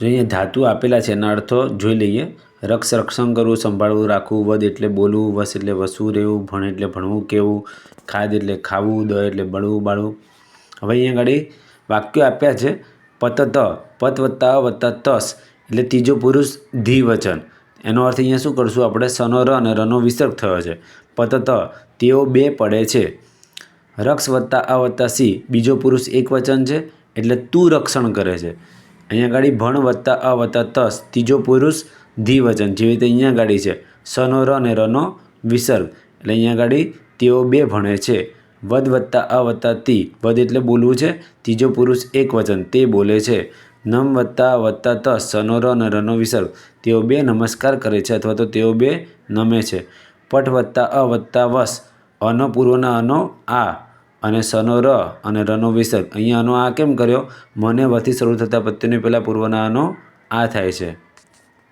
જો અહીંયા ધાતુ આપેલા છે એના અર્થો જોઈ લઈએ. રક્ષ રક્ષણ કરવું, સંભાળવું, રાખવું, વધ એટલે બોલવું, વસ એટલે વસવું, રહેવું, ભણ એટલે ભણવું કેવું ખાદ એટલે ખાવું, દ એટલે બળવું, બાળવું. હવે અહીંયા આગળ વાક્યો આપ્યા છે, પતત પત વત્તા વત્તા તસ એટલે ત્રીજો પુરુષ ધીવચન એનો અર્થ અહીંયા શું કરશું આપણે? સનો ર અને રનો વિસર્ગ થયો છે. પતત, તેઓ બે પડે છે. રક્ષ વત્તા આ વત્તા સી, બીજો પુરુષ એક વચન છે, એટલે તું રક્ષણ કરે છે. અહીંયા ગાડી ભણ વત્તા અ વત્તા તસ, ત્રીજો પુરુષ ધી વચન જેવી રીતે અહીંયા ગાડી છે. સનો, ર અને રનો વિસર્ગ. એટલે અહીંયા ગાડી તેઓ બે ભણે છે. વદ વત્તા અ વત્તા તી. વદ એટલે બોલવું છે. ત્રીજો પુરુષ એક વચન તે બોલે છે. નમ વત્તા વત્તા તસ, સનો, ર અને રનો વિસર્ગ. તેઓ બે નમસ્કાર કરે છે અથવા તો તેઓ બે નમે છે. પટ વત્તા અ વત્તા વસ. અનો પૂર્વના અનો આ. અને સનો ર અને રનો વિસર્ગ અહીંયાનો આ કેમ કર્યો? મને વથી શરૂ થતા પ્રત્યેની પહેલાં પૂર્વનાનો આ થાય છે.